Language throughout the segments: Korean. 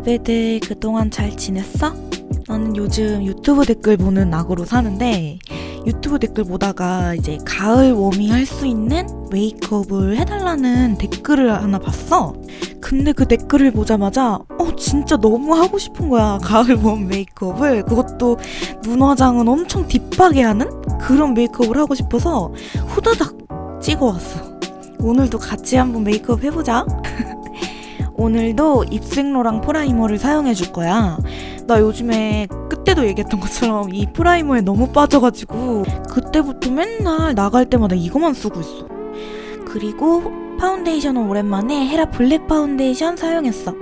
베베들 그동안 잘 지냈어? 나는 요즘 유튜브 댓글 보는 낙으로 사는데 유튜브 댓글 보다가 이제 가을 워밍 할 수 있는 메이크업을 해달라는 댓글을 하나 봤어. 근데 그 댓글을 보자마자 어 진짜 너무 하고 싶은 거야 가을 웜 메이크업을 그것도 눈 화장은 엄청 딥하게 하는 그런 메이크업을 하고 싶어서 후다닥 찍어왔어. 오늘도 같이 한번 메이크업 해보자. 오늘도 입생로랑 프라이머를 사용해 줄 거야. 나 요즘에 그때도 얘기했던 것처럼 이 프라이머에 너무 빠져가지고 그때부터 맨날 나갈 때마다 이거만 쓰고 있어. 그리고 파운데이션은 오랜만에 헤라 블랙 파운데이션 사용했어.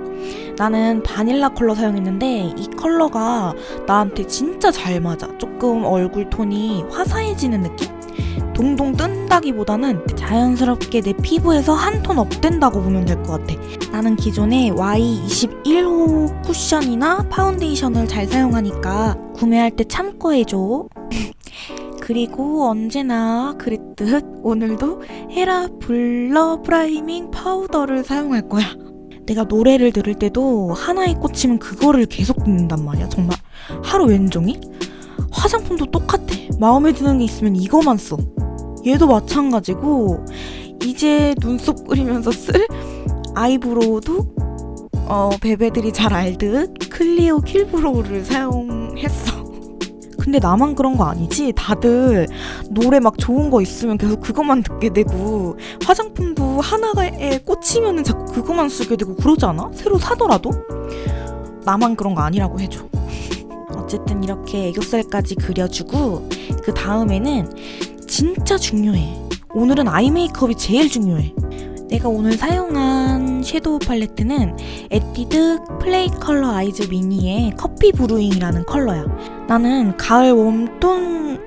나는 바닐라 컬러 사용했는데 이 컬러가 나한테 진짜 잘 맞아. 조금 얼굴 톤이 화사해지는 느낌? 동동 뜬다기보다는 자연스럽게 내 피부에서 한 톤 업된다고 보면 될 것 같아. 나는 기존에 Y21호 쿠션이나 파운데이션을 잘 사용하니까 구매할 때 참고해줘. 그리고 언제나 그랬듯 오늘도 헤라 블러 프라이밍 파우더를 사용할 거야. 내가 노래를 들을 때도 하나에 꽂히면 그거를 계속 듣는단 말이야. 정말 하루 왼종일? 화장품도 똑같아. 마음에 드는 게 있으면 이거만 써. 얘도 마찬가지고 이제 눈썹 그리면서 쓸 아이브로우도 어, 베베들이 잘 알듯 클리오 킬브로우를 사용했어. 근데 나만 그런 거 아니지? 다들 노래 막 좋은 거 있으면 계속 그것만 듣게 되고 화장품도 하나에 꽂히면 자꾸 그것만 쓰게 되고 그러지 않아? 새로 사더라도? 나만 그런 거 아니라고 해줘. 어쨌든 이렇게 애교살까지 그려주고 그 다음에는 진짜 중요해. 오늘은 아이 메이크업이 제일 중요해. 내가 오늘 사용한 섀도우 팔레트는 에뛰드 플레이 컬러 아이즈 미니의 커피 브루잉이라는 컬러야. 나는 가을 웜톤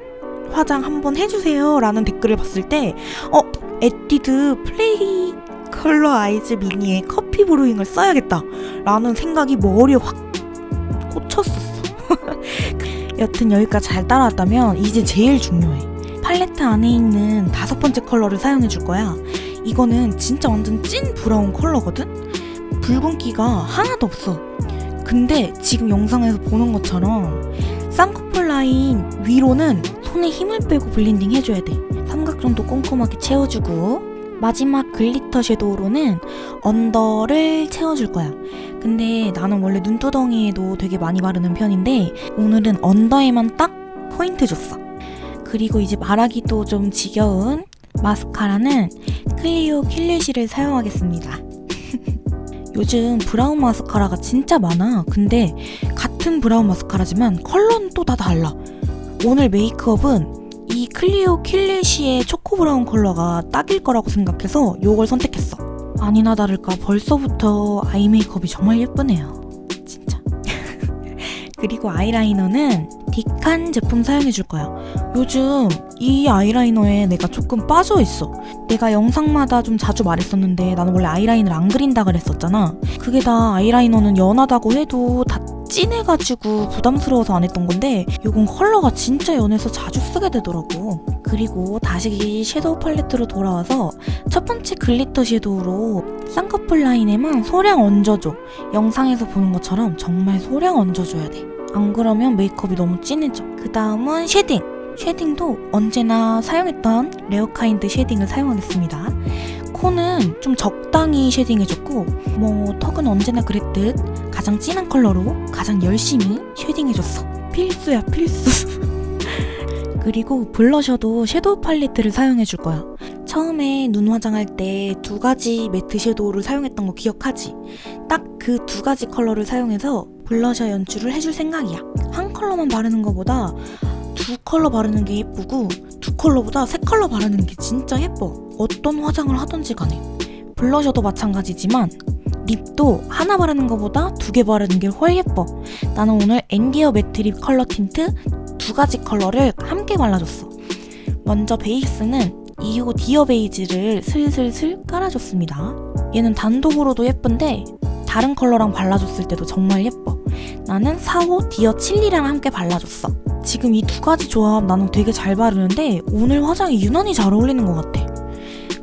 화장 한번 해주세요 라는 댓글을 봤을 때, 어, 에뛰드 플레이 컬러 아이즈 미니의 커피 브루잉을 써야겠다 라는 생각이 머리에 확 꽂혔었어. 여튼 여기까지 잘 따라왔다면 이제 제일 중요해. 팔레트 안에 있는 다섯 번째 컬러를 사용해 줄 거야. 이거는 진짜 완전 찐 브라운 컬러거든? 붉은기가 하나도 없어. 근데 지금 영상에서 보는 것처럼 쌍꺼풀 라인 위로는 손에 힘을 빼고 블렌딩 해줘야 돼. 삼각존도 꼼꼼하게 채워주고 마지막 글리터 섀도우로는 언더를 채워줄 거야. 근데 나는 원래 눈두덩이에도 되게 많이 바르는 편인데 오늘은 언더에만 딱 포인트 줬어. 그리고 이제 말하기도 좀 지겨운 마스카라는 클리오 킬리시를 사용하겠습니다. 요즘 브라운 마스카라가 진짜 많아. 근데 같은 브라운 마스카라지만 컬러는 또 다 달라. 오늘 메이크업은 이 클리오 킬리시의 초코 브라운 컬러가 딱일 거라고 생각해서 이걸 선택했어. 아니나 다를까 벌써부터 아이 메이크업이 정말 예쁘네요. 진짜. 그리고 아이라이너는 딕한 제품 사용해 줄 거야. 요즘 이 아이라이너에 내가 조금 빠져 있어. 내가 영상마다 좀 자주 말했었는데 나는 원래 아이라인을 안 그린다 그랬었잖아. 그게 다 아이라이너는 연하다고 해도 다 진해가지고 부담스러워서 안 했던 건데 요건 컬러가 진짜 연해서 자주 쓰게 되더라고. 그리고 다시 섀도우 팔레트로 돌아와서 첫 번째 글리터 섀도우로 쌍꺼풀 라인에만 소량 얹어줘. 영상에서 보는 것처럼 정말 소량 얹어줘야 돼. 안 그러면 메이크업이 너무 진해져. 그 다음은 쉐딩. 쉐딩도 언제나 사용했던 레어카인드 쉐딩을 사용하겠습니다. 코는 좀 적당히 쉐딩해줬고, 뭐, 턱은 언제나 그랬듯 가장 진한 컬러로 가장 열심히 쉐딩해줬어. 필수야, 필수. 그리고 블러셔도 섀도우 팔레트를 사용해줄 거야. 처음에 눈 화장할 때 두 가지 매트 섀도우를 사용했던 거 기억하지? 딱 그 두 가지 컬러를 사용해서 블러셔 연출을 해줄 생각이야. 한 컬러만 바르는 것보다 두 컬러 바르는 게 예쁘고 두 컬러보다 세 컬러 바르는 게 진짜 예뻐. 어떤 화장을 하던지 간에. 블러셔도 마찬가지지만 립도 하나 바르는 것보다 두 개 바르는 게 훨 예뻐. 나는 오늘 앤디어 매트 립 컬러 틴트 두 가지 컬러를 함께 발라줬어. 먼저 베이스는 2호 디어 베이지를 슬슬슬 깔아줬습니다. 얘는 단독으로도 예쁜데 다른 컬러랑 발라줬을 때도 정말 예뻐. 나는 4호 디어 칠리랑 함께 발라줬어. 지금 이 두 가지 조합 나는 되게 잘 바르는데 오늘 화장이 유난히 잘 어울리는 것 같아.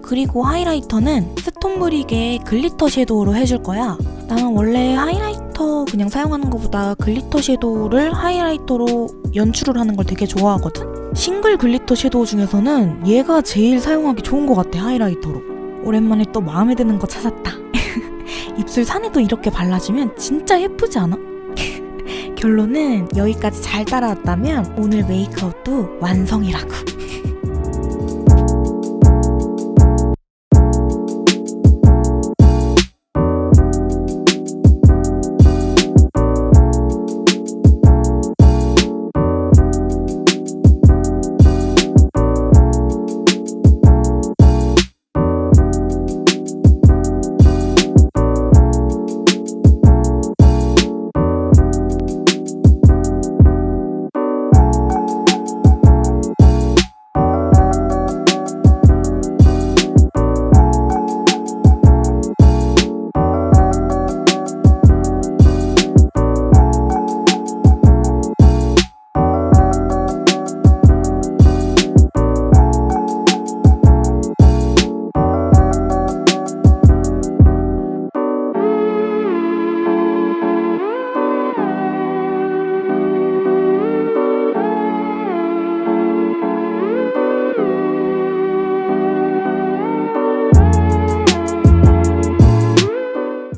그리고 하이라이터는 스톤브릭의 글리터 섀도우로 해줄 거야. 나는 원래 하이라이터 그냥 사용하는 것보다 글리터 섀도우를 하이라이터로 연출을 하는 걸 되게 좋아하거든? 싱글 글리터 섀도우 중에서는 얘가 제일 사용하기 좋은 것 같아, 하이라이터로. 오랜만에 또 마음에 드는 거 찾았다. 입술 산에도 이렇게 발라주면 진짜 예쁘지 않아? 결론은 여기까지 잘 따라왔다면 오늘 메이크업도 완성이라고.